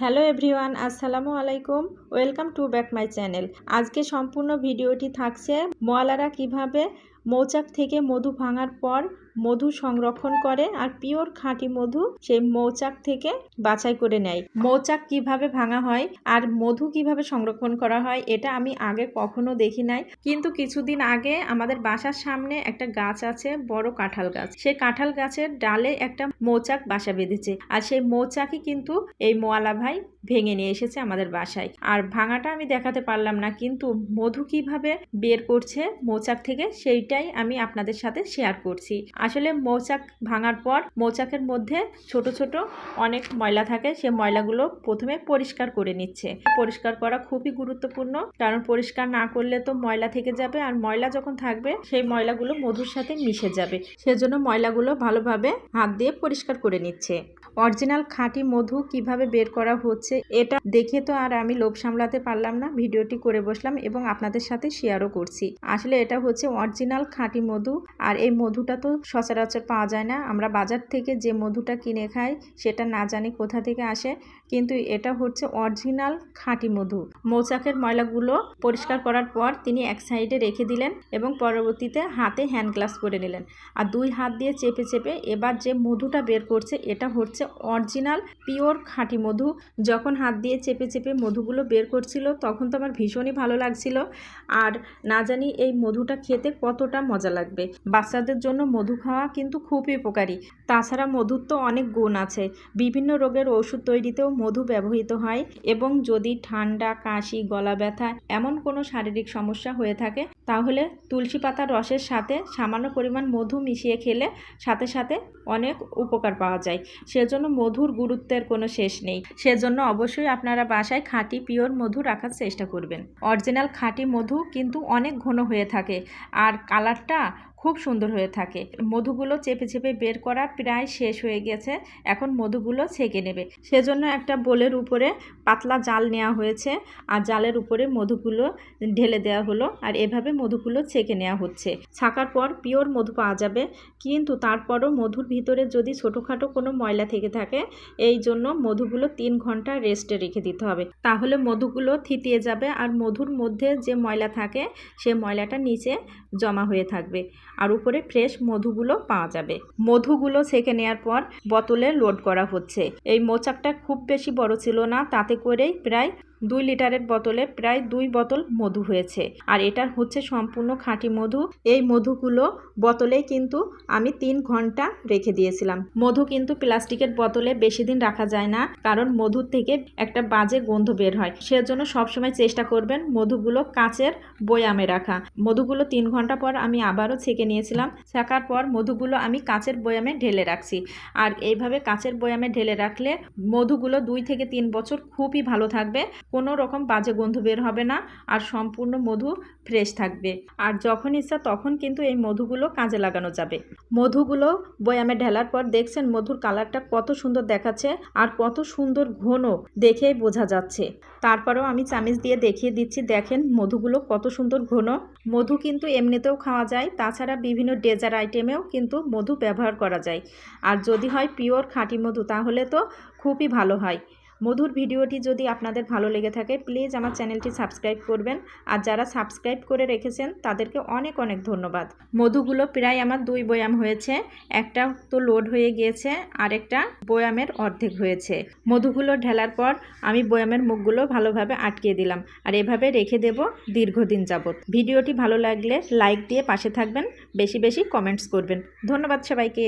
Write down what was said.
Hello everyone, আসসালামু আলাইকুম। Welcome to back my channel. আজকে সম্পূর্ণ ভিডিওটি থাকছে মোয়ালারা কীভাবে মৌচাক থেকে মধু ভাঙার পর মধু সংরক্ষণ করে আর পিওর খাঁটি মধু সেই মৌচাক থেকে বাছাই করে নেয়। মৌচাক কীভাবে ভাঙা হয় আর মধু কীভাবে সংরক্ষণ করা হয় এটা আমি আগে কখনো দেখি নাই। কিন্তু কিছুদিন আগে আমাদের বাসার সামনে একটা গাছ আছে, বড় কাঁঠাল গাছ। সেই কাঁঠাল গাছের ডালে একটা মৌচাক বাসা বেঁধেছে আর সেই মৌচাকই কিন্তু এই মোয়ালা ভাই ভেঙে নিয়ে এসেছে আমাদের বাসায়। আর ভাঙাটা আমি দেখাতে পারলাম না, কিন্তু মধু কীভাবে বের করছে মৌচাক থেকে সেইটাই আমি আপনাদের সাথে শেয়ার করছি। আসলে মৌচাক ভাঙার পর মৌচাকের মধ্যে ছোট ছোট অনেক ময়লা থাকে, সে ময়লাগুলো প্রথমে পরিষ্কার করে নিচ্ছে। পরিষ্কার করা খুবই গুরুত্বপূর্ণ, কারণ পরিষ্কার না করলে তো ময়লা থেকে যাবে, আর ময়লা যখন থাকবে, সেই ময়লাগুলো মধুর সাথে মিশে যাবে। সেজন্য ময়লাগুলো ভালোভাবে হাত দিয়ে পরিষ্কার করে নিচ্ছে। অরিজিনাল খাঁটি মধু কীভাবে বের করা হচ্ছে এটা দেখে তো আর আমি লোভ সামলাতে পারলাম না। ভিডিওটি করে বসলাম এবং আপনাদের সাথে শেয়ারও করছি। আসলে এটা হচ্ছে অরিজিনাল খাঁটি মধু আর এই মধুটা তো সচরাচর পাওয়া যায় না। আমরা বাজার থেকে যে মধুটা কিনে খাই সেটা না জানি কোথা থেকে আসে, কিন্তু এটা হচ্ছে অরিজিনাল খাঁটি মধু। মৌচাকের ময়লাগুলো পরিষ্কার করার পর তিনি এক সাইডে রেখে দিলেন এবং পরবর্তীতে হাতে হ্যান্ড গ্লাস করে নিলেন। আর দুই হাত দিয়ে চেপে চেপে এবার যে মধুটা বের করছে, এটা হচ্ছে অরিজিনাল, পিওর খাঁটি মধু। যখন হাত দিয়ে চেপে চেপে মধুগুলো বের করছিল, তখন তো আমার ভীষণই ভালো লাগছিল। আর না জানি এই মধুটা খেতে কতটা মজা লাগবে। বাচ্চাদের জন্য মধু খাওয়া কিন্তু খুবই উপকারী। তাছাড়া মধুর তো অনেক গুণ আছে। বিভিন্ন রোগের ওষুধ তৈরিতেও মধু ব্যবহৃত হয় এবং যদি ঠান্ডা, কাশি, গলা ব্যথা এমন কোনো শারীরিক সমস্যা হয়ে থাকে, তাহলে তুলসী পাতার রসের সাথে সামান্য পরিমাণ মধু মিশিয়ে খেলে সাথে সাথে অনেক উপকার পাওয়া যায়। সেজন্য মধুর গুরুত্বের কোনো শেষ নেই। সেজন্য অবশ্যই আপনারা বাসায় খাঁটি পিওর মধু রাখার চেষ্টা করবেন। অরিজিনাল খাঁটি মধু কিন্তু অনেক ঘন হয়ে থাকে। আর কালারটা খুব সুন্দর হয়ে থাকে। মধুগুলো চেপে চেপে বের করা প্রায় শেষ হয়ে গেছে। এখন মধুগুলো ছেঁকে নেবে। সেজন্য একটা বোলের উপরে পাতলা জাল নেওয়া হয়েছে আর জালের উপরে মধুগুলো ঢেলে দেওয়া হলো আর এভাবে মধুগুলো ছেঁকে নেওয়া হচ্ছে। ছাকার পর পিওর মধু পাওয়া যাবে। কিন্তু তারপরও মধুর ভিতরে যদি ছোটোখাটো কোনো ময়লা থেকে থাকে, এই জন্য মধুগুলো তিন ঘণ্টা রেস্টে রেখে দিতে হবে। তাহলে মধুগুলো থিতিয়ে যাবে আর মধুর মধ্যে যে ময়লা থাকে, সে ময়লাটা নিচে জমা হয়ে থাকবে। আর উপরে ফ্রেশ মধুগুলো পাওয়া যাবে। মধুগুলো ছেঁকে নেওয়ার পর বোতলে লোড করা হচ্ছে। এই মোচাকটা খুব বেশি বড় ছিল না, তাতে করেই প্রায় দুই লিটারের বোতলে প্রায় দুই বোতল মধু হয়েছে। আর এটা হচ্ছে সম্পূর্ণ খাঁটি মধু। এই মধুগুলো বোতলে কিন্তু আমি তিন ঘণ্টা রেখে দিয়েছিলাম। মধু কিন্তু প্লাস্টিকের বোতলে বেশি দিন রাখা যায় না, কারণ মধুর থেকে একটা বাজে গন্ধ বের হয়। সেজন্য সবসময় চেষ্টা করবেন মধুগুলো কাঁচের বয়ামে রাখা। মধুগুলো তিন ঘণ্টা পর আমি আবারও ছেঁকে নিয়েছিলাম। ছেঁকার পর মধুগুলো আমি কাঁচের বয়ামে ঢেলে রাখছি। আর এইভাবে কাঁচের বয়ামে ঢেলে রাখলে মধুগুলো দুই থেকে তিন বছর খুবই ভালো থাকবে। কোনো রকম বাজে গন্ধ বের হবে না আর সম্পূর্ণ মধু ফ্রেশ থাকবে। আর যখন ইচ্ছা তখন কিন্তু এই মধুগুলো কাজে লাগানো যাবে। মধুগুলো বয়ামে ঢেলার পর দেখছেন মধুর কালারটা কত সুন্দর দেখাচ্ছে আর কত সুন্দর ঘন দেখেই বোঝা যাচ্ছে। তারপরেও আমি চামিচ দিয়ে দেখিয়ে দিচ্ছি, দেখেন মধুগুলো কত সুন্দর ঘন। মধু কিন্তু এমনিতেও খাওয়া যায়, তাছাড়া বিভিন্ন ডেজার আইটেমেও কিন্তু মধু ব্যবহার করা যায়। আর যদি হয় পিওর খাঁটি মধু তাহলে তো খুবই ভালো হয়। মধুর ভিডিওটি যদি আপনাদের ভালো লেগে থাকে প্লিজ আমার চ্যানেলটি সাবস্ক্রাইব করবেন। আর যারা সাবস্ক্রাইব করে রেখেছেন, তাদেরকে অনেক অনেক ধন্যবাদ। মধুগুলো প্রায় আমার দুই বয়াম হয়েছে। একটা তো লোড হয়ে গিয়েছে, আর একটা বয়ামের অর্ধেক হয়েছে। মধুগুলো ঢেলার পর আমি বয়ামের মুখগুলো ভালোভাবে আটকে দিলাম, আর এভাবে রেখে দেব দীর্ঘদিন যাবত ভিডিওটি ভালো লাগলে লাইক দিয়ে পাশে থাকবেন, বেশি বেশি কমেন্টস করবেন। ধন্যবাদ সবাইকে।